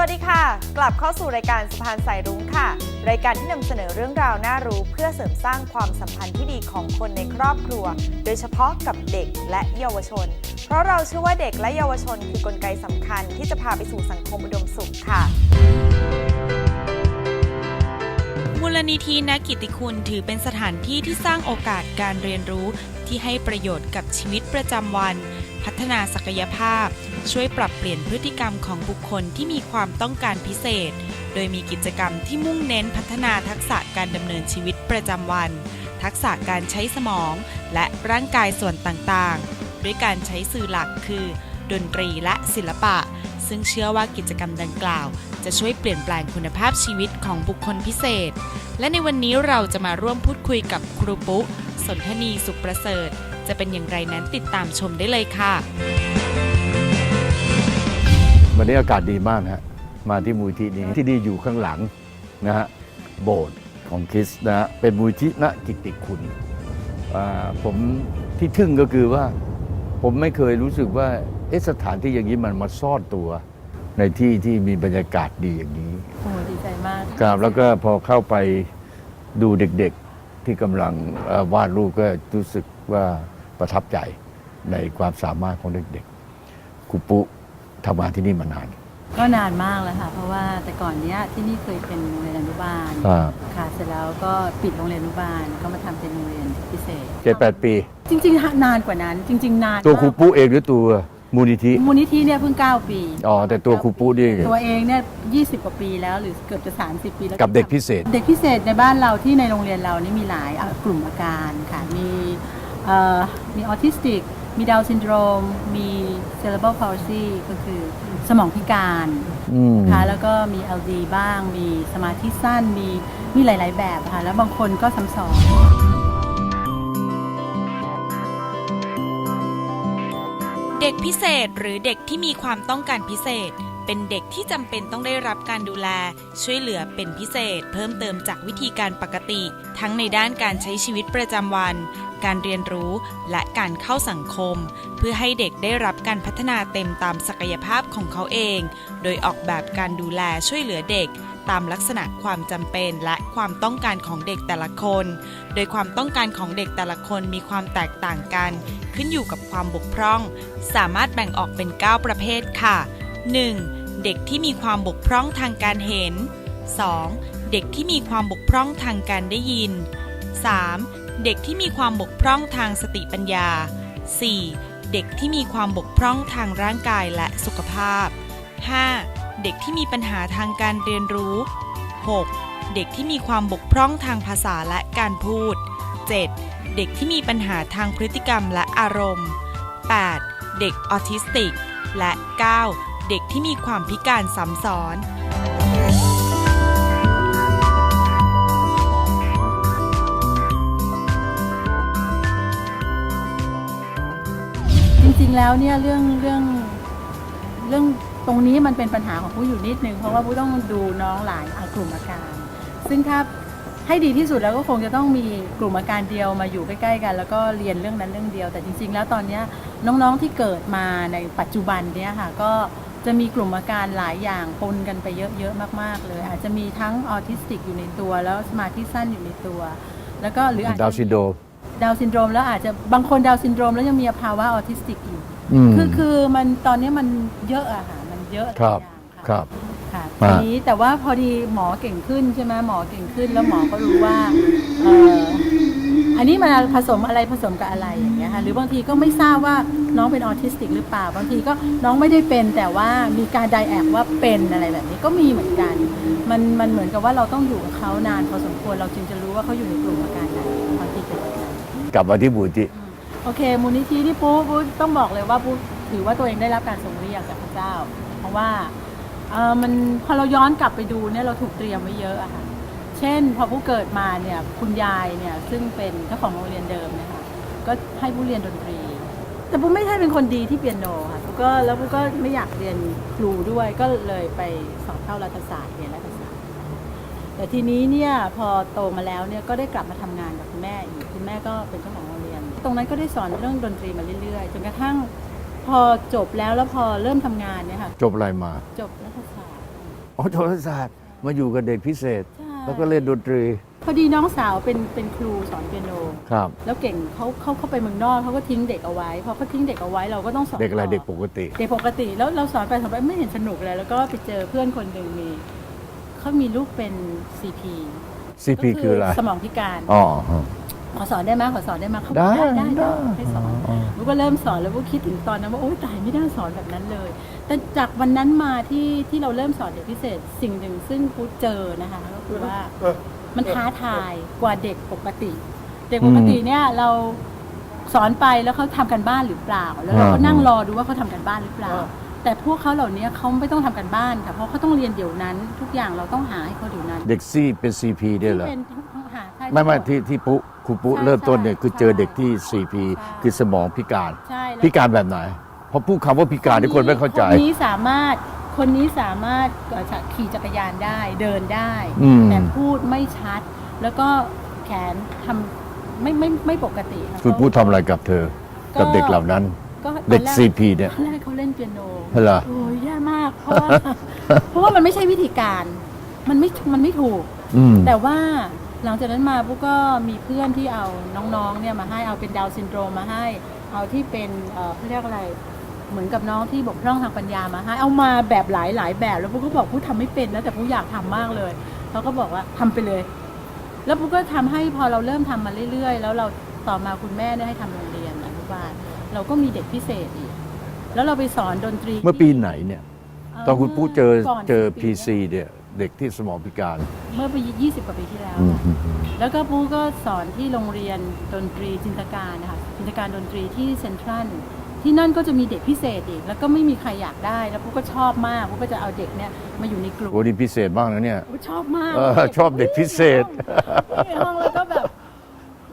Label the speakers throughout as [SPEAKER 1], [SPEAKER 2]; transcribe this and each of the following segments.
[SPEAKER 1] วัสดีค่ะ กลับเข้าสู่รายการสะพานสายรุ้งค่ะ รายการที่นำเสนอเรื่องราวน่ารู้เพื่อเสริมสร้างความสัมพันธ์ที่ดีของคนในครอบครัว โดยเฉพาะกับเด็กและเยาวชน เพราะเราเชื่อว่าเด็กและเยาวชน คือกลไกสำคัญที่จะพาไปสู่สังคมอุดมสุขค่ะ
[SPEAKER 2] มูลนิธินักกิตติคุณถือเป็นสถานที่ที่สร้างโอกาสการเรียนรู้ที่ให้ประโยชน์กับชีวิตประจำวัน พัฒนาศักยภาพ ช่วยปรับเปลี่ยนพฤติกรรมของบุคคลที่มีความต้องการพิเศษ โดยมีกิจกรรมที่มุ่งเน้นพัฒนาทักษะการดำเนินชีวิตประจำวัน ทักษะการใช้สมอง และร่างกายส่วนต่างๆ ด้วยการใช้สื่อหลักคือ ดนตรีและศิลปะ ซึ่งเชื่อว่ากิจกรรมดังกล่าว จะช่วยเปลี่ยนแปลงคุณภาพชีวิตของบุคคลพิเศษ และในวันนี้เราจะมาร่วมพูดคุยกับครูปุ๊สนทนีสุขประเสริฐ จะเป็นอย่างไรนั้นติดตามชมได้เลยค่ะ
[SPEAKER 3] วันนี้อากาศดีมากนะฮะ มาที่มูลที่นี้ที่นี่อยู่ข้างหลังนะฮะโบสถ์ของคริสต์นะฮะเป็นมูลที่ณกิตติคุณอ่าผมที่ทึ่งก็คือว่า ผมไม่เคยรู้สึกว่าเอะสถานที่อย่างนี้มันมาซ่อนตัว ในที่ที่มีบรรยากาศดีอย่างนี้
[SPEAKER 4] โอ้ดีใจมาก
[SPEAKER 3] ครับแล้วก็พอเข้าไปดูเด็กๆที่กำลังเอ่อวาดรูปก็รู้สึกว่า ประทับใจในความสามารถของเด็กๆครูปุทำงานที่นี่มานาน
[SPEAKER 4] ก็นานมากแล้วค่ะ เพราะว่าแต่ก่อนเนี้ยที่นี่เคยเป็นโรงเรียนอนุบาล
[SPEAKER 3] อ่า
[SPEAKER 4] ค่ะเสร็จแล้วก็ปิดโรงเรียนอนุบาลก็มาทำเป็นโรงเรียนพิเศษ
[SPEAKER 3] เจ็ดแปดปี
[SPEAKER 4] จริงๆนานกว่านั้น จริง ๆ นาน
[SPEAKER 3] ตัวครู
[SPEAKER 4] มาก
[SPEAKER 3] ปุเองหรือตัวมูลนิธิ
[SPEAKER 4] มูลนิธิเนี่ยเพิ่ง 9 ปี
[SPEAKER 3] อ๋อแต่ตัวครูปุนี่
[SPEAKER 4] ตัวเองเนี่ย20กว่าปีแล้วหรือเกือบจะ 30 ปีแล้ว
[SPEAKER 3] กับเด็กพิเศษ
[SPEAKER 4] เด็กพิเศษในบ้านเราที่ในโรงเรียนเรานี่มีหลายอะกลุ่มอาการค่ะมีเอ่อ มีออทิสติก มีดาวน์ซินโดรม มี cerebral palsy ก็คือสมองพิการ
[SPEAKER 3] อืม
[SPEAKER 4] ค่ะแล้วก็มี LD บ้าง มีสมาธิสั้น มีมีหลาย ๆ แบบค่ะ แล้วบางคนก็ซ้ำซ้อน
[SPEAKER 2] เด็กพิเศษหรือเด็กที่มีความต้องการพิเศษ เป็นเด็กที่จำเป็นต้องได้รับการดูแล ช่วยเหลือเป็นพิเศษ เพิ่มเติมจากวิธีการปกติ ทั้งในด้านการใช้ชีวิตประจำวัน การเรียนรู้และการเข้าสังคม เพื่อให้เด็กได้รับการพัฒนาเต็มตามศักยภาพของเขาเอง โดยออกแบบการดูแลช่วยเหลือเด็กตามลักษณะความจำเป็นและความต้องการของเด็กแต่ละคน โดยความต้องการของเด็กแต่ละคนมีความแตกต่างกัน ขึ้นอยู่กับความบกพร่อง สามารถแบ่งออกเป็น 9 ประเภทค่ะ 1. เด็กที่มีความบกพร่องทางการเห็น 2. เด็กที่มีความบกพร่องทางการได้ยิน 3. เด็กที่มีความบกพร่องทางสติปัญญา 4. เด็กที่มีความบกพร่องทางร่างกายและสุขภาพ 5. เด็กที่มีปัญหาทางการเรียนรู้ 6. เด็กที่มีความบกพร่องทางภาษาและการพูด 7. เด็กที่มีปัญหาทางพฤติกรรมและอารมณ์ 8. เด็กออทิสติก และ 9. เด็กที่มีความพิการซ้ำซ้อน
[SPEAKER 4] จริงๆแล้วเนี่ยเรื่องเรื่องเรื่องตรงนี้มันเป็นปัญหาของผู้อยู่นิดนึงเพราะว่าผู้ต้องดูน้องหลายกลุ่มอาการ ซึ่งถ้าให้ดีที่สุดแล้วก็คงจะต้องมีกลุ่มอาการเดียวมาอยู่ใกล้ๆ กัน แล้วก็เรียนเรื่องนั้นเรื่องเดียว แต่จริง ๆ แล้วตอนนี้น้องๆที่เกิดมาในปัจจุบันเนี่ยค่ะก็ จะมีกลุ่มอาการหลายอย่างปนกันไปเยอะๆมาก ๆ เลย อาจจะมีทั้งออทิสติกอยู่ในตัว แล้วสมาธิสั้นอยู่ในตัว แล้วก็หรืออาจจะ
[SPEAKER 3] ดาวน์ซินโดรม
[SPEAKER 4] ดาวน์ซินโดรมแล้วอาจจะบางคนดาวน์ซินโดรมแล้วยังมีภาวะออทิสติกอยู่
[SPEAKER 3] อืม
[SPEAKER 4] คือคือมันตอนนี้มันเยอะอะค่ะมันเยอะหลาย
[SPEAKER 3] ครับ
[SPEAKER 4] อย่าง
[SPEAKER 3] ครับ
[SPEAKER 4] ค่ะ
[SPEAKER 3] อ่า
[SPEAKER 4] ทีนี้แต่ว่าพอดีหมอเก่งขึ้นใช่ไหมหมอเก่งขึ้นแล้วหมอก็รู้ว่าเอ่ออันนี้มันผสมอะไรผสมกับอะไรอย่างเงี้ยค่ะหรือบางทีก็ไม่ทราบว่าน้องเป็นออทิสติกหรือเปล่าบางทีก็น้องไม่ได้เป็น แต่ว่ามีการไดแอกว่าเป็นอะไรแบบนี้ก็มีเหมือนกันมันมันเหมือนกับว่าเราต้องอยู่กับเขานานพอสมควรเราจึงจะรู้ว่าเขาอยู่ในกลุ่มอาการไหนบางทีเป็นแบบนั้น
[SPEAKER 3] กลับมาที่มูลที่
[SPEAKER 4] โอเค มูลนิธิที่ปุ๊ปุ๊ต้องบอกเลยว่าปุ๊ถือว่าตัวเองได้รับการทรงเรียกจากพระเจ้า เพราะว่า เออมันพอเราย้อนกลับไปดูเนี่ยเราถูกเตรียมไว้เยอะอะค่ะ เช่น พอผู้เกิดมาเนี่ยคุณยายเนี่ยซึ่งเป็นเจ้าของโรงเรียนเดิมเนะคะก็ให้ผู้เรียนดนตรี แต่ปุ๊ไม่ใช่เป็นคนดีที่เปียโนค่ะปุ๊ก็แล้วปุ๊ก็ไม่อยากเรียนครูด้วยก็เลยไปสอบเข้ารัฐศาสตร์เรียนรัฐศาสตร์ แต่ทีนี้เนี่ยพอโตมาแล้วเนี่ยก็ได้กลับมาทำงานกับคุณแม่อีกคุณแม่ก็เป็นเจ้าของโรงเรียน ตรงนั้นก็ได้สอนเรื่องดนตรีมาเรื่อยๆจนกระทั่ง พอจบแล้วแล้วพอเริ่มทำงานเนี่ยค่ะ
[SPEAKER 3] จบอะไรมา
[SPEAKER 4] จบรัฐศาสตร์
[SPEAKER 3] อ๋อโทรศาสตร์มาอยู่กับเด็กพิเศษ
[SPEAKER 4] ใช่
[SPEAKER 3] แล้วก็เล่นดนตรี
[SPEAKER 4] พอดีน้องสาวเป็นเป็นครูสอนเปียโน
[SPEAKER 3] ครับ
[SPEAKER 4] แล้วเก่งเขาเขาเข้าไปเมืองนอกเขาก็ทิ้งเด็กเอาไว้พอเขาทิ้งเด็กเอาไว้เราก็ต้องสอน
[SPEAKER 3] เด็กอะไร
[SPEAKER 4] ต่
[SPEAKER 3] เด็กปกติ
[SPEAKER 4] เด็กปกติแล้วเราสอนไปสอนไปไม่เห็นสนุกเลยแล้วก็ไปเจอเพื่อนคนหนึ่งมีเขามีลูกเป็น CP
[SPEAKER 3] CP
[SPEAKER 4] ก็
[SPEAKER 3] คืออะไร
[SPEAKER 4] สมองพิการ
[SPEAKER 3] อ๋อ
[SPEAKER 4] ขอสอนได้ไหมขอสอนได้ไหมเขาบ
[SPEAKER 3] ได้
[SPEAKER 4] อกได้ได้
[SPEAKER 3] ได้
[SPEAKER 4] ได้ให้สอน
[SPEAKER 3] อ๋อ
[SPEAKER 4] ลูกก็เริ่มสอนแล้วก็คิดถึงตอนนั้นว่าโอ๊ยตายไม่ได้สอนแบบนั้นเลย แต่จากวันนั้นมาที่ที่เราเริ่มสอนเด็กพิเศษสิ่งหนึ่งซึ่งกูเจอนะคะก็คือว่ามันท้าทายกว่าเด็กปกติ เด็กปกติเนี่ยเราสอนไปแล้วเขาทำกันบ้านหรือเปล่า แล้วเราก็นั่งรอดูว่าเขาทำกันบ้านหรือเปล่า แต่พวกเขาเหล่านี้เขาไม่ต้องทำกันบ้านค่ะเพราะเขาต้องเรียนเดี๋ยวนั้น ทุกอย่างเราต้องหาให้เขาเดี๋ยวนั้น
[SPEAKER 3] เด็กซี่เป็น CP ด้วยเหรอ
[SPEAKER 4] ที่เป็นต้องหาใช่
[SPEAKER 3] ไม่ไม่ที่ที่ปุ๊ค รูปุ๊
[SPEAKER 4] ใช่
[SPEAKER 3] เริ่มต้นเนี่ย
[SPEAKER 4] ใช่
[SPEAKER 3] คือเจอเด็กที่ CP
[SPEAKER 4] ใช่
[SPEAKER 3] คือสมองพิการ
[SPEAKER 4] ใช่แล้ว
[SPEAKER 3] พิการแบบไหนเพราะพูดคำว่าพิการที่คนไม่เข้าใจ
[SPEAKER 4] คนนี้สามารถคนนี้สามารถเอ่อขี่จักรยานได้เดินได้
[SPEAKER 3] อืม
[SPEAKER 4] แต่พูดไม่ชัด แล้วก็แขนทำไม่ไม่ไม่ปกติะ
[SPEAKER 3] คุณปุ๊ทำอะไรกับเธอ กับเด็กเหล่านั้น
[SPEAKER 4] ก็
[SPEAKER 3] เด็ก
[SPEAKER 4] ตอนแร
[SPEAKER 3] CP เนี่ย
[SPEAKER 4] ตอนแรกเขาเล่นเปียโน
[SPEAKER 3] เหรอ
[SPEAKER 4] โอ้ยแย่มาก เพราะว่า เพราะว่ามันไม่ใช่วิธีการ มันไม่มันไม่ถูก
[SPEAKER 3] อืม
[SPEAKER 4] แต่ว่า หลังจากนั้นมาปุ๊กก็มีเพื่อนที่เอาน้องๆเนี่ยมาให้เอาเป็นดาวน์ซินโดรมมาให้ เอาที่เป็นเอ่อเขาเรียกอะไรเหมือนกับน้องที่บกพร่องทางปัญญามาให้เอามาแบบหลายหลายๆแบบ แล้วปุ๊กก็บอกปุ๊กทำไม่เป็นนะแต่ปุ๊กอยากทำมากเลยเขาก็บอกว่าทำไปเลย แล้วปุ๊กก็ทำให้พอเราเริ่มทำมาเรื่อยๆ แล้วเราต่อมาคุณแม่เนี่ยให้ทำโรงเรียนอนุบาลเราก็มีเด็กพิเศษอีก แล้วเราไปสอนดนตรี
[SPEAKER 3] เมื่อปีไหนเนี่ยตอนคุณปุ๊เจอ
[SPEAKER 4] ก่น
[SPEAKER 3] เจอ
[SPEAKER 4] ปี
[SPEAKER 3] PC เนี่ย เด็กที่สมองพิการ
[SPEAKER 4] เมื่อปียี่สิบกว่าปีที่แล้ว
[SPEAKER 3] อืม
[SPEAKER 4] ค่ะแล้วก็ปูก็สอนที่โรงเรียนดนตรีจินตการนะคะจินตการดนตรีที่เซ็นทรัลที่นั่นก็จะมีเด็กพิเศษอีกแล้วก็ไม่มีใครอยากได้ แล้วปูก็ชอบมากปูก็จะเอาเด็กเนี่ยมาอยู่ในกลุ่ม
[SPEAKER 3] โอ้นี่พิเศษมากนะเนี่ย
[SPEAKER 4] ปูชอบมาก
[SPEAKER 3] เออชอบเด็กพิเศษ
[SPEAKER 4] ในห้องแล้วก็แบบ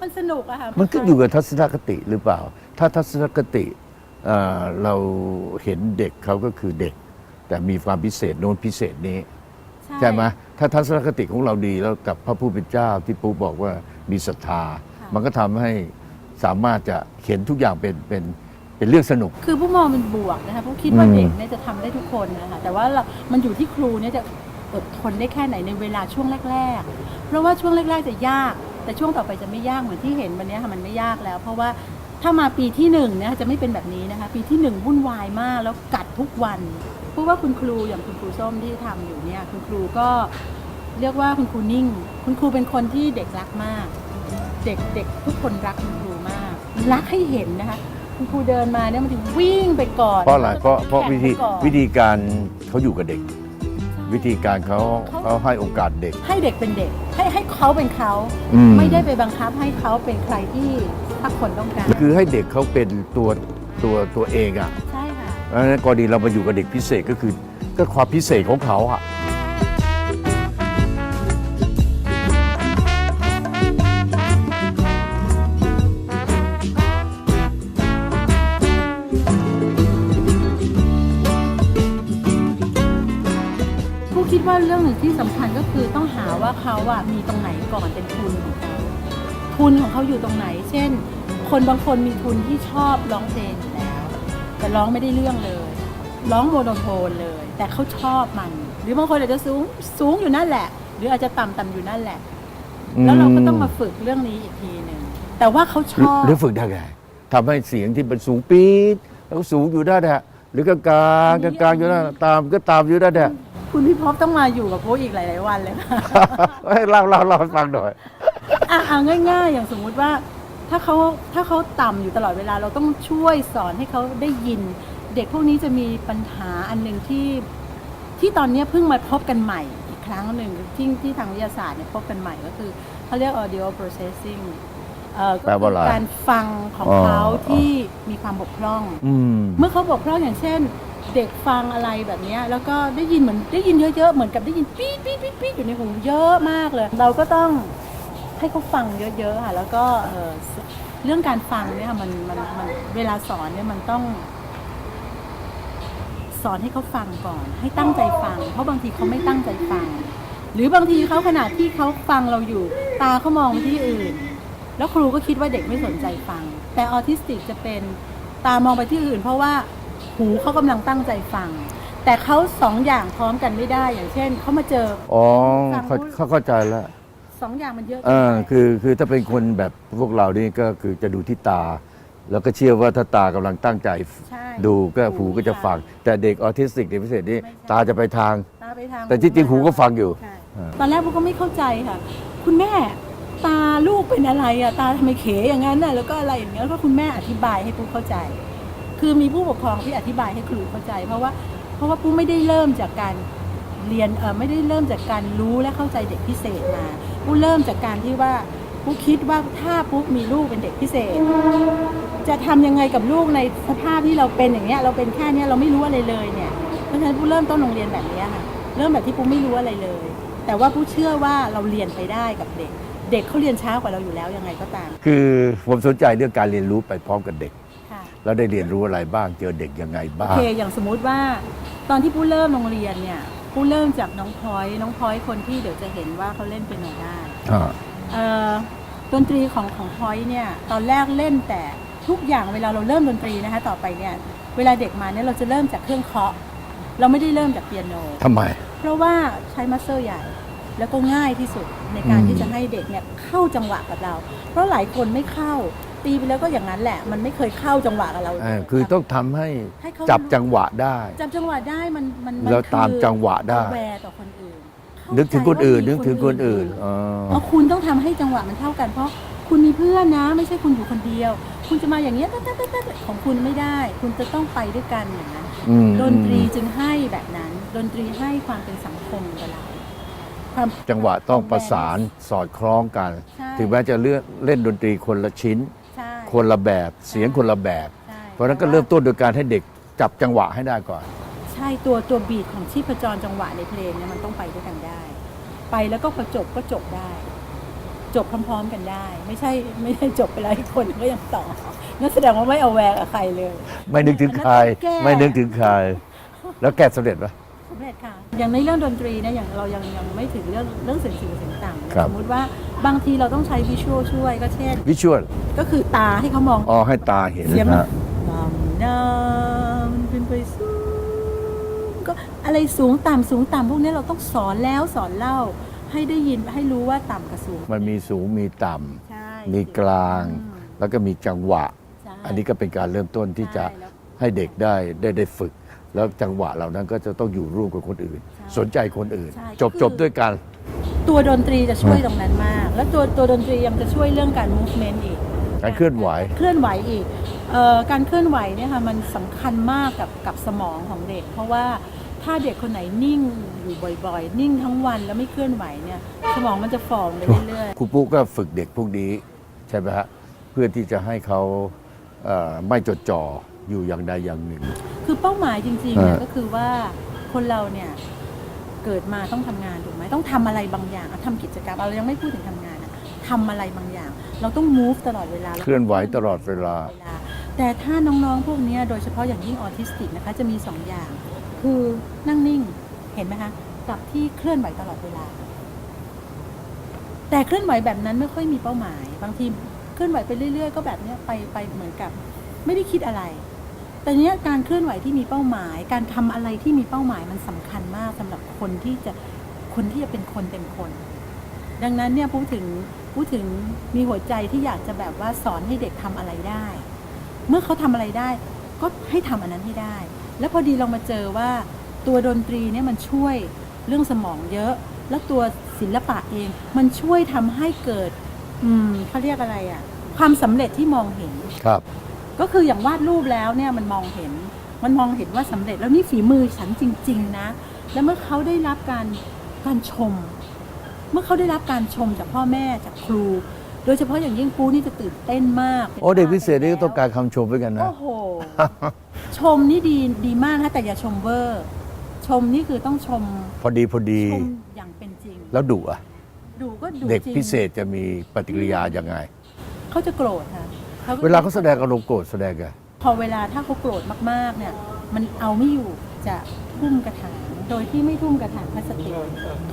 [SPEAKER 4] มันสนุกอะค่ะ
[SPEAKER 3] มันขึ้นอยู่กับทัศนคติหรือเปล่า ถ้าทัศนคติเอ่อเราเห็นเด็กเขาก็คือเด็ก แต่มีความพิเศษโน้นพิเศษนี้ ใช่ไหมถ้าทัศนคติของเราดีแล้วกับพระผู้เป็นเจ้าที่ปุ๊บอกว่ามีศรัทธา มันก็ทำให้สามารถจะเห็นทุกอย่างเป็นเป็นเป็นเรื่องสนุก
[SPEAKER 4] คือผู้มองเป็นบวกนะคะผู้คิดว่า
[SPEAKER 3] อืม
[SPEAKER 4] เด็กเนี่ยจะทำได้ทุกคนนะคะแต่ว่าเรามันอยู่ที่ครูเนี่ยจะอดทนได้แค่ไหนในเวลาช่วงแรก ๆ เพราะว่าช่วงแรก ๆ จะยาก แต่ช่วงต่อไปจะไม่ยากเหมือนที่เห็นวันนี้ค่ะมันไม่ยากแล้ว เพราะว่าถ้ามาปีที่หนึ่งเนี่ยจะไม่เป็นแบบนี้นะคะ ปีที่หนึ่งวุ่นวายมากแล้วกัดทุกวันเพราะว่าคุณครูอย่างคุณครูส้มที่ทำอยู่เนี่ย คุณครูก็เรียกว่าคุณครูนิ่ง คุณครูเป็นคนที่เด็กรักมาก เด็กเด็กทุกคนรักคุณครูมาก รักให้เห็นนะคะ คุณครูเดินมาเนี่ยมันจะวิ่งไปก่อน
[SPEAKER 3] เพราะอะไรเพราะเพราะ
[SPEAKER 4] แข่ง
[SPEAKER 3] วิธี
[SPEAKER 4] ไปก่อน
[SPEAKER 3] วิธีการเขาอยู่กับเด็ก วิธีการเขาเขาให้โอกาสเด็ก
[SPEAKER 4] ให้เด็กเป็นเด็ก ให้ให้เขาเป็นเขา
[SPEAKER 3] อืม
[SPEAKER 4] ไม่ได้ไปบังคับให้เขาเป็นใครที่ถ้าคนต้องการ
[SPEAKER 3] คือให้เด็กเขาเป็นตัวตัวตัวเองอะ
[SPEAKER 4] ใช่ค่ะ
[SPEAKER 3] เพราะฉะนั้นกรณีเรามาอยู่กับเด็กพิเศษก็คือก็ความพิเศษของเขาอะ
[SPEAKER 4] ผู้คิดว่าเรื่องหนึ่งที่สำคัญก็คือต้องหาว่าเขาอะมีตรงไหนก่อนเป็นทุนของเขาทุนของเขาอยู่ตรงไหน เช่น คนบางคนมีทุนที่ชอบร้องเพลง แล้วแต่ร้องไม่ได้เรื่องเลย ร้องโมโนโทนเลย แต่เขาชอบมัน หรือบางคนอาจจะสูงสูงอยู่นั่นแหละ หรืออาจจะต่ำต่ำอยู่นั่นแหละ แล้วเราก็ต้องมาฝึกเรื่องนี้อีกทีหนึ่งแต่ว่าเขาช
[SPEAKER 3] หรือ
[SPEAKER 4] อบ
[SPEAKER 3] หรือฝึกได้ไงทำให้เสียงที่มันสูงปี๊ดแล้วก็สูงอยู่ได้แหละหรือกลางกลางกลางกลางอยู่ได้ตามก็ตามอยู่ได้แหละ
[SPEAKER 4] คุณพี่พบต้องมาอยู่กับโค้ชอีกหลาย ๆ วันเลยค่ะ
[SPEAKER 3] ให้เล่าเล่าเล่าให้ฟังหน่อย
[SPEAKER 4] อะเอาง่าย ๆ อย่างสมมุติว่า ถ้าเขาถ้าเขาต่ำอยู่ตลอดเวลาเราต้องช่วยสอนให้เขาได้ยิน เด็กพวกนี้จะมีปัญหาอันหนึ่งที่ที่ตอนนี้เพิ่งมาพบกันใหม่อีกครั้งหนึ่งที่ที่ทางวิทยาศาสตร์เนี่ยพบกันใหม่ก็คือเขาเรียก audio processing เอ่อก็
[SPEAKER 3] แปลว่าอะไร
[SPEAKER 4] คือการฟังของ
[SPEAKER 3] อ๋อ
[SPEAKER 4] เขาที่มีความบกพร่อง
[SPEAKER 3] อืม
[SPEAKER 4] เมื่อเขาบกพร่องอย่างเช่น เด็กฟังอะไรแบบเนี้ยแล้วก็ได้ยินเหมือนได้ยินเยอะๆ เหมือนกับได้ยินปี๊ดปี๊ดปี๊ดปี๊ดอยู่ในหูเยอะมากเลย เราก็ต้อง ให้เขาฟังเยอะๆค่ะแล้วก็เอ่อเรื่องการฟังเนี่ยค่ะมันมันมันเวลาสอนเนี่ยมันต้อง สอนให้เขาฟังก่อน ให้ตั้งใจฟัง เพราะบางทีเขาไม่ตั้งใจฟัง หรือบางทีเขาขณะที่เขาฟังเราอยู่ ตาเขามองไปที่อื่น แล้วครูก็คิดว่าเด็กไม่สนใจฟัง แต่ออทิสติกจะเป็นตามองไปที่อื่น เพราะว่าหูเขากำลังตั้งใจฟัง แต่เขาสองอย่างพร้อมกันไม่ได้อย่างเช่นเขามาเจอ
[SPEAKER 3] อ๋อ
[SPEAKER 4] ฟัง
[SPEAKER 3] เข้า
[SPEAKER 4] พูด
[SPEAKER 3] เข้าเข้าใจแล้ว
[SPEAKER 4] สองอย่างมันเยอะ
[SPEAKER 3] เออ
[SPEAKER 4] เกินไป
[SPEAKER 3] คือคือถ้าเป็นคนแบบพวกเรานี่ก็คือจะดูที่ตา แล้วก็เชื่อว่าถ้าตากำลังตั้งใจ
[SPEAKER 4] ใช่
[SPEAKER 3] ดูก็หูก็จะฟัง แต่เด็กออทิสติกเด็กพิเศษนี่
[SPEAKER 4] ไม่ใช่
[SPEAKER 3] ตาจะไปทาง
[SPEAKER 4] ตาไปทาง
[SPEAKER 3] แต่ที่จริงหูก็ฟังอยู่
[SPEAKER 4] ใช่
[SPEAKER 3] อ่า
[SPEAKER 4] ตอนแรกพวกก็ไม่เข้าใจค่ะ คุณแม่ตาลูกเป็นอะไรอะตาทำไมเขอย่างนั้นน่ะแล้วก็อะไรอย่างเงี้ยแล้วก็คุณแม่อธิบายให้ปุ๊กเข้าใจ คือมีผู้ปกครองที่อธิบายให้ครูเข้าใจ เพราะว่าเพราะว่าปุ๊กไม่ได้เริ่มจากการเรียนเออไม่ได้เริ่มจากการรู้และเข้าใจเด็กพิเศษมา ปุ๊กเริ่มจากการที่ว่าปุ๊กคิดว่าถ้าปุ๊กมีลูกเป็นเด็กพิเศษ จะทำยังไงกับลูกในสภาพที่เราเป็นอย่างเงี้ยเราเป็นแค่เนี้ยเราไม่รู้อะไรเลยเนี่ยเพราะฉะนั้นปุ๊กเริ่มต้นโรงเรียนแบบเนี้ยค่ะเริ่มแบบที่ปุ๊กไม่รู้อะไรเลย แต่ว่าปุ๊กเชื่อว่าเราเรียนไปได้กับเด็ก เด็กเขาเรียนช้ากว่าเราอยู่แล้วยังไงก็ตาม
[SPEAKER 3] คือผมสนใจเรื่องการเรียนรู้ไปพร้อมกับเด็ก
[SPEAKER 4] ค่ะ
[SPEAKER 3] แล้วได้เรียนรู้อะไรบ้างเจอเด็กยังไง
[SPEAKER 4] โอ
[SPEAKER 3] บ้าง
[SPEAKER 4] เคอย่างสมมุติว่าตอนที่ผู้เริ่มโรงเรียนเนี่ย ผู้เริ่มจากน้องพลอย น้องพลอยคนที่เดี๋ยวจะเห็นว่าเขาเล่นเป็นโนได้
[SPEAKER 3] อ่า
[SPEAKER 4] เอ่อดนตรีของของพลอยเนี่ยตอนแรกเล่นแต่ทุกอย่างเวลาเราเริ่มดนตรีนะคะต่อไปเนี่ยเวลาเด็กมาเนี่ยเราจะเริ่มจากเครื่องเคาะ เราไม่ได้เริ่มจากเปียโน
[SPEAKER 3] ทำไม
[SPEAKER 4] เพราะว่าใช้มัสเซอร์ใหญ่ แล้วก็ง่ายที่สุดในการ
[SPEAKER 3] อืม
[SPEAKER 4] ที่จะให้เด็กเนี่ยเข้าจังหวะกับเรา เพราะหลายคนไม่เข้า ตีไปแล้วก็อย่างนั้นแหละ มันไม่เคยเข้าจังหวะกับเรา
[SPEAKER 3] เออคือต้องทำให้
[SPEAKER 4] ให้เขา
[SPEAKER 3] จับจังหวะได้
[SPEAKER 4] จับจังหวะได้มันมันน
[SPEAKER 3] แล้วตามจังหวะได้
[SPEAKER 4] แวร์ต่อคนอื่น
[SPEAKER 3] นึกถึงคนอื่นนึก
[SPEAKER 4] เข้าใจ
[SPEAKER 3] ถึง
[SPEAKER 4] ว่า
[SPEAKER 3] คนอื่น
[SPEAKER 4] มี
[SPEAKER 3] อ๋อ
[SPEAKER 4] เพราะคุณต้องทำให้จังหวะมันเท่ากัน เพราะคุณมีเพื่อนนะ ไม่ใช่คุณอยู่คนเดียว คุณจะมาอย่างเงี้ยต๊ะต๊ะต๊ะต๊ะของคุณไม่ได้ คุณจะต้องไปด้วยกันอย่างนั้น
[SPEAKER 3] อืม
[SPEAKER 4] ดนตรีจึงให้แบบนั้น ดนตรีให้ความเป็นสังคมกับเราความ
[SPEAKER 3] จังหวะต้องประสานสอดคล้องกัน
[SPEAKER 4] ใช่
[SPEAKER 3] ถึงแม้จะเลือกเล่นดนตรีคนละชิ้น
[SPEAKER 4] ใช่
[SPEAKER 3] คนละแบบเสียงคนละแบบ
[SPEAKER 4] ใช่
[SPEAKER 3] เพราะฉะนั้นก็เริ่มต้นโดยการให้เด็กจับจังหวะให้ได้ก่อน
[SPEAKER 4] ใช่ตัวตัวบีทของชีพจรจังหวะในเพลงเนี่ยมันต้องไปด้วยกันได้ ไปแล้วก็พอจบก็จบได้ จบพร้อมๆกันได้ ไม่ใช่ไม่ได้จบไปแล้วอีกคนก็ยังต่อนั่นแสดงว่าไม่เอาแวร์กับใครเลย
[SPEAKER 3] ไม่นึกถึงใคร
[SPEAKER 4] อันนั้นต้องแก้
[SPEAKER 3] ไม่นึกถึงใครแล้วแกะสำเร็จปะ
[SPEAKER 4] สำเร็จค่ะอย่างในเรื่องดนตรีเนี่ยอย่างเรายังยังไม่ถึงเรื่องเรื่องเสียงสูงเสียงต่ำนะครับสมมติว่า บางทีเราต้องใช้วิชวลช่วยก็เช่น
[SPEAKER 3] วิชวล
[SPEAKER 4] ก็คือตาให้เขามอง
[SPEAKER 3] อ๋อให้ตาเห็น
[SPEAKER 4] เสียง
[SPEAKER 3] ฮะ
[SPEAKER 4] ลำน้ำขึ้นไปสูงก็อะไรสูงต่ำสูงต่ำพวกนี้เราต้องสอนแล้วสอนเล่า ให้ได้ยินให้รู้ว่าต่ำกับสูง
[SPEAKER 3] มันมีสูงมีต่ำ
[SPEAKER 4] ใช่
[SPEAKER 3] มีกลาง
[SPEAKER 4] อืม
[SPEAKER 3] แล้วก็มีจังหวะ
[SPEAKER 4] ใช่
[SPEAKER 3] อันนี้ก็เป็นการเริ่มต้นที่จะ
[SPEAKER 4] ใช่แล้ว
[SPEAKER 3] ให้เด็กได้ได้ได้ฝึก แล้วจังหวะเหล่านั้นก็จะต้องอยู่ร่วมกับคนอื่น
[SPEAKER 4] ใช่
[SPEAKER 3] สนใจคนอื่น
[SPEAKER 4] ใช่
[SPEAKER 3] จบ
[SPEAKER 4] คือ
[SPEAKER 3] จบด้วยกัน
[SPEAKER 4] ตัวดนตรีจะช่วยตรงนั้นมาก แล้วตัวตัวดนตรียังจะช่วยเรื่องการ movement อีก
[SPEAKER 3] การเคลื่อนไหว
[SPEAKER 4] เคลื่อนไหวอีกเอ่อการเคลื่อนไหวเนี่ยค่ะมันสำคัญมากกับกับสมองของเด็ก เพราะว่าถ้าเด็กคนไหนนิ่งอยู่บ่อยๆ นิ่งทั้งวันแล้วไม่เคลื่อนไหวเนี่ยสมองมันจะฝ่อไปเรื่อย
[SPEAKER 3] ครูปุ๊กก็ฝึกเด็กพวกนี้ใช่ไหมฮะเพื่อที่จะให้เขาเอ่อไม่จดจ่ออยู่อย่างใดอย่างหนึ่ง
[SPEAKER 4] ๆ คือเป้าหมายจริงๆเนี่ย
[SPEAKER 3] อ่า
[SPEAKER 4] ก็คือว่าคนเราเนี่ย เกิดมาต้องทำงานถูกไหมต้องทำอะไรบางอย่างอะทำกิจกรรมเรายังไม่พูดถึงทำงานอะทำอะไรบางอย่าง เราต้อง move ตลอดเวลา
[SPEAKER 3] เคลื่อนไหวตลอดเวลา
[SPEAKER 4] เวลาแต่ถ้าน้องๆพวกเนี้ยโดยเฉพาะอย่างยิ่งออทิสติกนะคะจะมีสองอย่าง คือนั่งนิ่งเห็นไหมคะกับที่เคลื่อนไหวตลอดเวลา แต่เคลื่อนไหวแบบนั้นไม่ค่อยมีเป้าหมาย บางทีเคลื่อนไหวไปเรื่อย ๆ ก็แบบเนี้ยไปไปเหมือนกับ ไม่ได้คิดอะไร แต่เนี้ยการเคลื่อนไหวที่มีเป้าหมาย การทำอะไรที่มีเป้าหมายมันสำคัญมากสำหรับคนที่จะคนที่จะเป็นคนเต็มคน ดังนั้นเนี่ยพูดถึงพูดถึงมีหัวใจที่อยากจะแบบว่าสอนให้เด็กทำอะไรได้ เมื่อเขาทำอะไรได้ ก็ให้ทำอันนั้นให้ได้ แล้วพอดีเรามาเจอว่าตัวดนตรีเนี่ยมันช่วยเรื่องสมองเยอะ แล้วตัวศิลปะเองมันช่วยทำให้เกิด อืมเขาเรียกอะไรอะความสำเร็จที่มองเห็น
[SPEAKER 3] ครับ
[SPEAKER 4] ก็คืออย่างวาดรูปแล้วเนี่ยมันมองเห็นมันมองเห็นว่าสำเร็จแล้วนี่ฝีมือฉันจริง ๆ นะ แล้วเมื่อเขาได้รับการการชม เมื่อเขาได้รับการชมจากพ่อแม่จากครู โดยเฉพาะอย่างยิ่งปูนี่จะตื่นเต้นมาก
[SPEAKER 3] โอ้เด็กพิเศษนี่ก็ต้องการคำชมเหมือนกันนะ
[SPEAKER 4] โอ้โห ชมนี่ดีดีมากนะแต่อย่าชมเวอร์ ชมนี่คือต้องชม
[SPEAKER 3] พอดีพอดี
[SPEAKER 4] ชมอย่างเป็นจริง
[SPEAKER 3] แล้วดุอะ
[SPEAKER 4] ดูก็ดู
[SPEAKER 3] เด็ก
[SPEAKER 4] จริง
[SPEAKER 3] พิเศษจะมีปฏิกิริยายังไง
[SPEAKER 4] เขาจะโกรธค่ะก็
[SPEAKER 3] เวลาเขาแสดงอารมณ์โกรธแสดงไง
[SPEAKER 4] พอเวลาถ้าเขาโกรธมากๆเนี่ย มันเอาไม่อยู่จะทุ่มกระถางโดยที่ไม่ทุ่มกระถางพลาสติก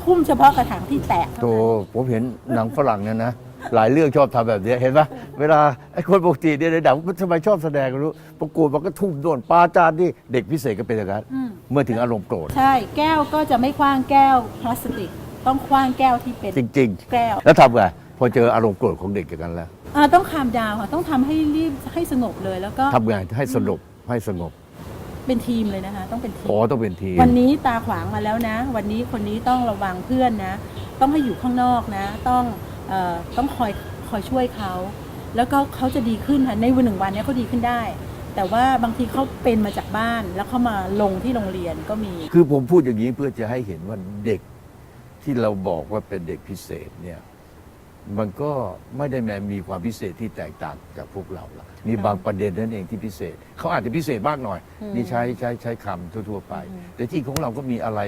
[SPEAKER 4] ทุ่มเฉพาะกระถางที่แตกเท่า
[SPEAKER 3] ตัว
[SPEAKER 4] นั้น
[SPEAKER 3] ผมเห็นหนังฝรั่งเนี่ยนะหลายเรื่องชอบทำแบบเนี้ยเห็นปะเวลาไอ้คนปกติเนี่ยในหนังมันทำไมชอบแสดงไม่รู้ประกวดมันก็ทุ่มโดนปาจานนี่เด็กพิเศษก็เป็นอย่างนั้น
[SPEAKER 5] อืม
[SPEAKER 3] เมื่อถึงอารมณ์โกรธ
[SPEAKER 5] ใช่แก้วก็จะไม่คว้างแก้วพลาสติก ต้องคว้างแก้วที่เป็น
[SPEAKER 3] จริง
[SPEAKER 5] แก้ว
[SPEAKER 3] ๆแล้วทำไงพอเจออารมณ์โกรธของเด็กอย่างนั้นแล้ว
[SPEAKER 5] อ่าต้องคามดาวค่ะต้องทำให้รีบให้สงบเลย แล้วก็
[SPEAKER 3] ทำไงให้สงบให้สงบ
[SPEAKER 5] เป็นทีมเลยนะคะ ต้องเป็นทีม
[SPEAKER 3] อ๋อต้องเป็นทีม
[SPEAKER 5] วันนี้ตาขวางมาแล้วนะ วันนี้คนนี้ต้องระวังเพื่อนนะ ต้องให้อยู่ข้างนอกนะ ต้องเอ่อต้องคอยคอยช่วยเขา แล้วก็เขาจะดีขึ้นค่ะในวันหนึ่งวันเนี้เขาดีขึ้นได้ แต่ว่าบางทีเขาเป็นมาจากบ้าน แล้วเขามาลงที่โรงเรียนก็มี
[SPEAKER 3] คือผมพูดอย่างนี้เพื่อจะให้เห็นว่าเด็กที่เราบอกว่าเป็นเด็กพิเศษเนี่ย มันก็ไม่ได้แม้มีความพิเศษที่แตกต่างจากพวกเราละมีบางประเด็นนั่นเองที่พิเศษ เขาอาจจะพิเศษมากหน่อย
[SPEAKER 5] อืม
[SPEAKER 3] นี่ใช้ใช้ใช้คำทั่วๆไป
[SPEAKER 5] อืม
[SPEAKER 3] แต่ที่ของเราก็มีอะไร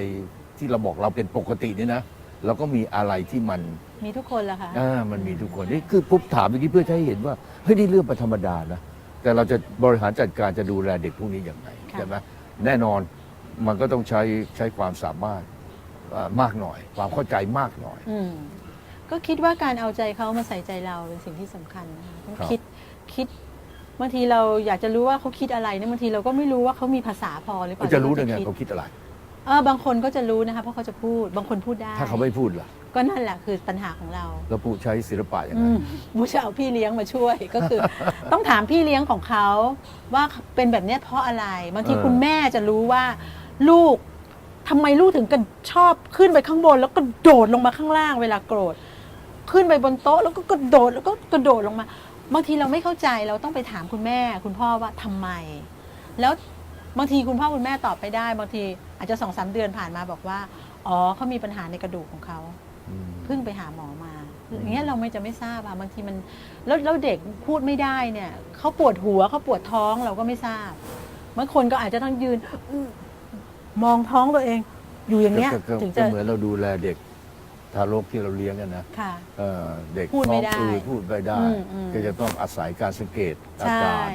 [SPEAKER 3] ที่เราบอกเราเป็นปกติเนี่ยนะเราก็มีอะไรที่มัน
[SPEAKER 5] มีทุกคนแหละค่ะ
[SPEAKER 3] อ่ามันมีทุกคนนี่คือปุ๊บถามเมื่อกี้เพื่อจะให้เห็นว่าเฮ้ยนี่เรื่องเป็นธรรมดานะแต่เราจะบริหารจัดการจะดูแลเด็กพวกนี้อย่างไร
[SPEAKER 5] ค่ะ
[SPEAKER 3] ใช่ไหมแน่นอนมันก็ต้องใช้ใช้ความสามารถอ่ามากหน่อย ความเข้าใจมากหน่อย
[SPEAKER 4] อืม ก็คิดว่าการเอาใจเขามาใส่ใจเราเป็นสิ่งที่สำคัญนะคะต้อง
[SPEAKER 3] ครับ
[SPEAKER 4] คิดคิดบางทีเราอยากจะรู้ว่าเขาคิดอะไรเนี่ยบางทีเราก็ไม่รู้ว่าเขามีภาษาพอหรือเป
[SPEAKER 3] ก็
[SPEAKER 4] ล่า
[SPEAKER 3] จะรู้ได้ไง
[SPEAKER 4] ที่
[SPEAKER 3] เขาคิดอะไร
[SPEAKER 4] เออบางคนก็จะรู้นะคะเพราะเขาจะพูดบางคนพูดได้
[SPEAKER 3] ถ้าเขาไม่พูดล่ะ
[SPEAKER 4] ก็นั่นแหละคือปัญหาของเรา
[SPEAKER 3] แล้วพูดใช้ศิลปะอย่าง
[SPEAKER 4] อื
[SPEAKER 3] ไร
[SPEAKER 4] มบูจะเอาพี่เลี้ยงมาช่วย ก็คือ ต้องถามพี่เลี้ยงของเขาว่าเป็นแบบเนี้ยเพราะอะไร บางทีคุณแม่จะรู้ว่า ลูกทำไมลูกถึงกันชอบขึ้นไปข้างบน แล้วก็โดดลงมาข้างล่างเวลาโกรธ ขึ้นไปบนโต๊ะแล้วก็กระโดดแล้วก็กระโดดลงมา บางทีเราไม่เข้าใจเราต้องไปถามคุณแม่ คุณพ่อว่าทำไม แล้วบางทีคุณพ่อคุณแม่ตอบไปได้ บางทีอาจจะสองสามเดือนผ่านมาบอกว่า อ๋อเขามีปัญหาในกระดูกของเขา
[SPEAKER 3] อืม
[SPEAKER 4] เพิ่งไปหาหมอมาอย่างเงี้ยเราไม่จะไม่ทราบอะบางทีมันแล้วแล้วเด็กพูดไม่ได้เนี่ยเขาปวดหัวเขาปวดท้องเราก็ไม่ทราบบางคนก็อาจจะต้องยืนอื้อมองท้องตัวเอง อยู่อย่างเงี้ย
[SPEAKER 3] ก็ก็
[SPEAKER 4] ถึง
[SPEAKER 3] ก็
[SPEAKER 4] จะ
[SPEAKER 3] เหมือนเราดูแลเด็ก ทารกที่เราเลี้ยงกันนะ
[SPEAKER 4] ค่ะ
[SPEAKER 3] เอ่อเด็ก
[SPEAKER 4] พูดไม่ได้
[SPEAKER 3] ท้องอืดพูดไม่ได้
[SPEAKER 4] อืมอืม
[SPEAKER 3] ก็จะต้องอาศัยการสังเกตอา
[SPEAKER 4] ใช่
[SPEAKER 3] การ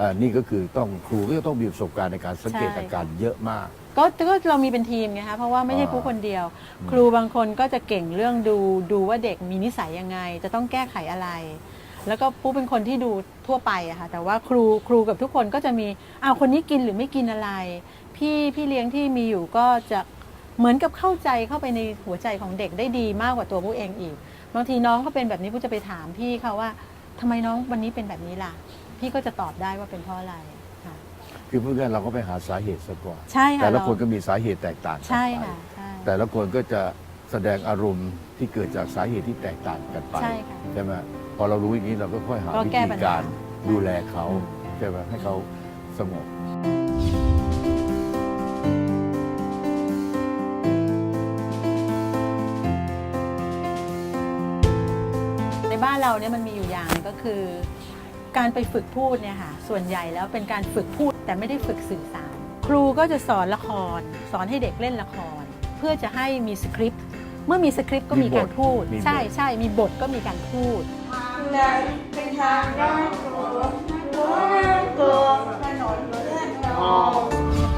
[SPEAKER 3] อ่านี่ก็คือต้องครูก็จะต้องมีประสบการณ์ในการสังเกต
[SPEAKER 4] ใช่
[SPEAKER 3] อาการเยอะมาก
[SPEAKER 4] ก็ก็เรามีเป็นทีมไงคะเพราะว่าไม่ใช่
[SPEAKER 3] อ่า
[SPEAKER 4] ผู้คนเดียว
[SPEAKER 3] อืม
[SPEAKER 4] ครูบางคนก็จะเก่งเรื่องดูดูว่าเด็กมีนิสัยยังไง จะต้องแก้ไขอะไร แล้วก็ผู้เป็นคนที่ดูทั่วไปอะค่ะแต่ว่าครูครูกับทุกคนก็จะมีอ้าวคนนี้กินหรือไม่กินอะไร พี่พี่เลี้ยงที่มีอยู่ก็จะ เหมือนกับเข้าใจเข้าไปในหัวใจของเด็กได้ดีมากกว่าตัวผู้เองอีกบางทีน้องเขาเป็นแบบนี้ผู้จะไปถามพี่เขาว่าทำไมน้องวันนี้เป็นแบบนี้ล่ะ พี่ก็จะตอบได้ว่าเป็นเพราะอะไรค่ะ
[SPEAKER 3] คือเพื่อนเราก็ไปหาสาเหตุซะก่อน
[SPEAKER 4] ใช่ค่ะ
[SPEAKER 3] แต่ละ
[SPEAKER 4] เรา
[SPEAKER 3] คนก็มีสาเหตุแตกต่างกัน
[SPEAKER 4] ใช่
[SPEAKER 3] ไป
[SPEAKER 4] ค่ะใช่
[SPEAKER 3] แต่ละคนก็จะแสดงอารมณ์ที่เกิดจากสาเหตุที่แตกต่างกันไป
[SPEAKER 4] ใช่ค่ะ
[SPEAKER 3] ใช่ไหมพอเรารู้อย่างนี้เราก็ค่อยหา
[SPEAKER 4] ก็
[SPEAKER 3] วิ
[SPEAKER 4] แก้
[SPEAKER 3] ธี
[SPEAKER 4] ปัญหา
[SPEAKER 3] การดูแลเขา
[SPEAKER 4] อืม
[SPEAKER 3] ใช่ไหมให้เขาสงบ
[SPEAKER 4] เราเนี่ยมันมีอยู่อย่างก็คือ การไปฝึกพูดเนี่ยค่ะส่วนใหญ่แล้วเป็นการฝึกพูดแต่ไม่ได้ฝึกสื่อสาร ครูก็จะสอนละคร สอนให้เด็กเล่นละคร เพื่อจะให้มีสคริปต์เมื่อมีสคริปต์ก็มีการพูด ใช่ใช่มีบทก็มีการพูดเป็น
[SPEAKER 6] ทางร่างตัวตัวถนนเลื่อนลง